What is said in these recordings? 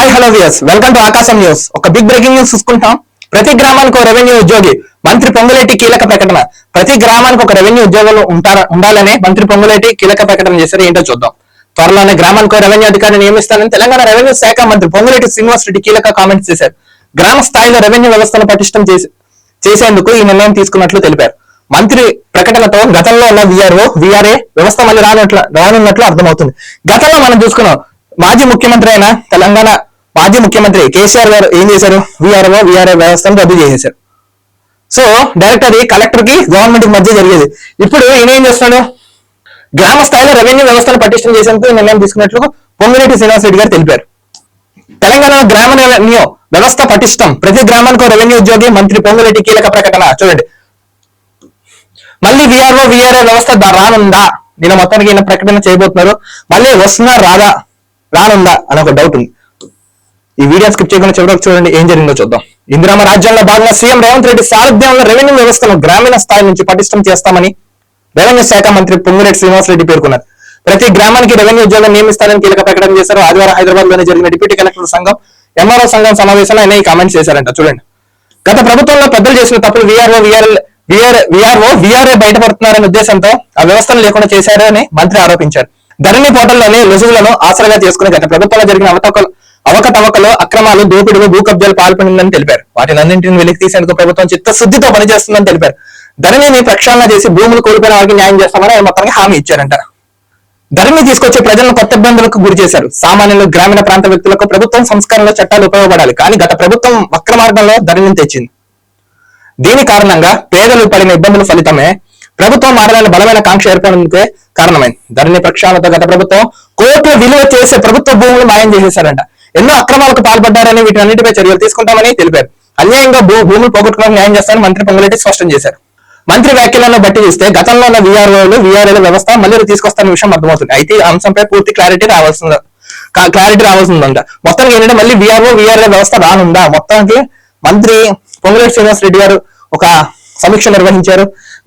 Hello views welcome to Akasam news. ఒక big breaking news చూసుకుంటాం. ప్రతి గ్రామానికి ఒక రెవెన్యూ ఉద్యోగి మంత్రి పొంగులేటి కీలక ప్రకటన. ప్రతి గ్రామానికి ఒక రెవెన్యూ ఉద్యోగులు ఉంటారా ఉండాలనే మంత్రి పొంగులేటి కీలక ప్రకటన చేశారు. ఏంటో చూద్దాం. త్వరలోనే గ్రామానికి ఒక రెవెన్యూ అధికారిని నియమిస్తానని తెలంగాణ రెవెన్యూ శాఖ మంత్రి పొంగులేటి శ్రీనివాస్ రెడ్డి కీలక కామెంట్స్ చేశారు. గ్రామ స్థాయిలో రెవెన్యూ వ్యవస్థను పటిష్టం చేసి చేసేందుకు ఈ నిర్ణయం తీసుకున్నట్లు తెలిపారు. మంత్రి ప్రకటనతో గతంలో ఉన్న విఆర్ఓ విఆర్ఏ వ్యవస్థ మళ్ళీ రానట్లు రానున్నట్లు అర్థమవుతుంది. గతంలో మనం చూసుకున్నాం. మాజీ ముఖ్యమంత్రి అయిన తెలంగాణ మాజీ ముఖ్యమంత్రి కేసీఆర్ గారు ఏం చేశారు? విఆర్ఓ విఆర్ఓ వ్యవస్థను రద్దు చేసేశారు. సో డైరెక్ట్ అది కలెక్టర్కి గవర్నమెంట్కి మధ్య జరిగేది. ఇప్పుడు ఈయన ఏం చేస్తున్నాడు? గ్రామ స్థాయిలో రెవెన్యూ వ్యవస్థను పటిష్టం చేసేందుకు నిర్ణయం తీసుకున్నట్లు పొంగిరెడ్డి శ్రీనివాస్ రెడ్డి గారు తెలిపారు. తెలంగాణలో గ్రామ రెవెన్యూ వ్యవస్థ పటిష్టం. ప్రతి గ్రామానికి రెవెన్యూ ఉద్యోగి మంత్రి పొంగులేటి కీలక ప్రకటన. చూడండి. మళ్ళీ విఆర్ఓ విఆర్ఏ వ్యవస్థ రానుందా? నేను మొత్తానికి ఈయన ప్రకటన చేయబోతున్నారు. మళ్ళీ వస్తున్నా రాదా? రానుందా? అని ఒక డౌట్ ఉంది. ఈ వీడియో స్కిప్ చేయకుండా చివరికి చూడండి ఏం జరిగిందో చూద్దాం. ఇందిరామ రాజ్యంలో భాగంగా సీఎం రేవంత్ రెడ్డి సారథ్యంలో రెవెన్యూ వ్యవస్థను గ్రామీణ స్థాయి నుంచి పటిష్టం చేస్తామని రెవెన్యూ శాఖ మంత్రి పొంగులేటి శ్రీనివాస్ రెడ్డి పేర్కొన్నారు. ప్రతి గ్రామానికి రెవెన్యూ ఉద్యోగం నియమిస్తారని కీలక ప్రకటన చేశారు. ఆదివారం హైదరాబాద్లోనే జరిగిన డిప్యూటీ కలెక్టర్ సంఘం ఎంఆర్ఓ సంఘం సమావేశంలో ఆయన ఈ కామెంట్స్ చేశారంట. చూడండి. గత ప్రభుత్వంలో పెద్దలు చేసిన తప్పులు విఆర్ఓ విఆర్ విఆర్ విఆర్ఓ బయటపడుతున్నారనే ఉద్దేశంతో ఆ వ్యవస్థను లేకుండా చేశారని మంత్రి ఆరోపించారు. ధరణి పోటల్లోని రుజువులను ఆసరాగా చేసుకుని గత ప్రభుత్వంలో జరిగిన అవతకలు అవకతవకలు అక్రమాలు దోపిడులు భూ కబ్జాలు పాల్పడిందని తెలిపారు. వాటిని అన్నింటిని వెలికి తీసేందుకు ప్రభుత్వం చిత్తశుద్ధితో పనిచేస్తుందని తెలిపారు. ధరణిని ప్రక్షాళన చేసి భూములు కోల్పోయిన వారికి న్యాయం చేస్తామని ఆయన మొత్తానికి హామీ ఇచ్చారంట. ధరణి తీసుకొచ్చి ప్రజలను కొత్త ఇబ్బందులకు గురి చేశారు. సామాన్యులు గ్రామీణ ప్రాంత వ్యక్తులకు ప్రభుత్వం సంస్కరణలో చట్టాలు ఉపయోగపడాలి. కానీ గత ప్రభుత్వం వక్ర మార్గంలో ధరణిని తెచ్చింది. దీని కారణంగా పేదలు పడిన ఇబ్బందుల ఫలితమే ప్రభుత్వం మారడానికి బలమైన కాంక్ష ఏర్పడితే కారణమైంది. ధరణి ప్రక్షాళనతో గత ప్రభుత్వం కోర్టు విలువ చేసే ప్రభుత్వ భూములు మాయం చేసేశారంట. ఎన్నో అక్రమాలకు పాల్పడ్డారని వీటన్నిటిపై చర్యలు తీసుకుంటామని తెలిపారు. అన్యాయంగా భూ భూములు పోగొట్టుకోవడం న్యాయం చేస్తారని మంత్రి పొంగులేటి స్పష్టం చేశారు. మంత్రి వ్యాఖ్యలను బట్టి చూస్తే గతంలో ఉన్న విఆర్ఓలు విఆర్ఏల వ్యవస్థ మళ్ళీ తీసుకొస్తున్న విషయం అర్థమవుతుంది. అయితే ఈ అంశంపై పూర్తి క్లారిటీ రావాల్సింది క్లారిటీ రావాల్సిందంట. మొత్తానికి ఏంటంటే మళ్ళీ విఆర్ఓ విఆర్ఏ వ్యవస్థ రానుందా? మొత్తానికి మంత్రి పొంగులేటి శ్రీనివాస్ రెడ్డి గారు ఒక సమీక్ష నిర్వహించారు.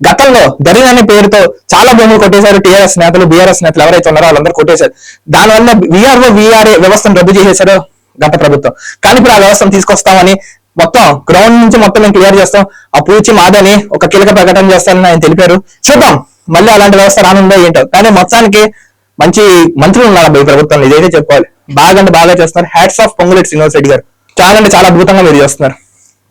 గతంలో దరిన్ అనే పేరుతో చాలా భూములు కొట్టేశారు. టీఆర్ఎస్ నేతలు బీఆర్ఎస్ నేతలు ఎవరైతే ఉన్నారో వాళ్ళందరూ కొట్టేశారు. దానివల్ల విఆర్ఓ విఆర్ఏ వ్యవస్థను రద్దు చేసేశారు గత ప్రభుత్వం. కానీ ఇప్పుడు ఆ వ్యవస్థను తీసుకొస్తామని మొత్తం గ్రౌండ్ నుంచి మొత్తం మేము క్లియర్ చేస్తాం. ఆ పూచి మాదని ఒక కీలక ప్రకటన చేస్తానని ఆయన తెలిపారు. చూద్దాం మళ్ళీ అలాంటి వ్యవస్థ రానుందో ఏంటో. కానీ మొత్తానికి మంచి మంత్రులు ఉన్నారు ఈ ప్రభుత్వం ఇదైతే చెప్పాలి. బాగా అంటే బాగా చేస్తున్నారు. హ్యాట్స్ ఆఫ్ పొంగులెట్ శ్రీనివాస్ రెడ్డి గారు. చాలా అంటే చాలా అద్భుతంగా మీరు చేస్తున్నారు.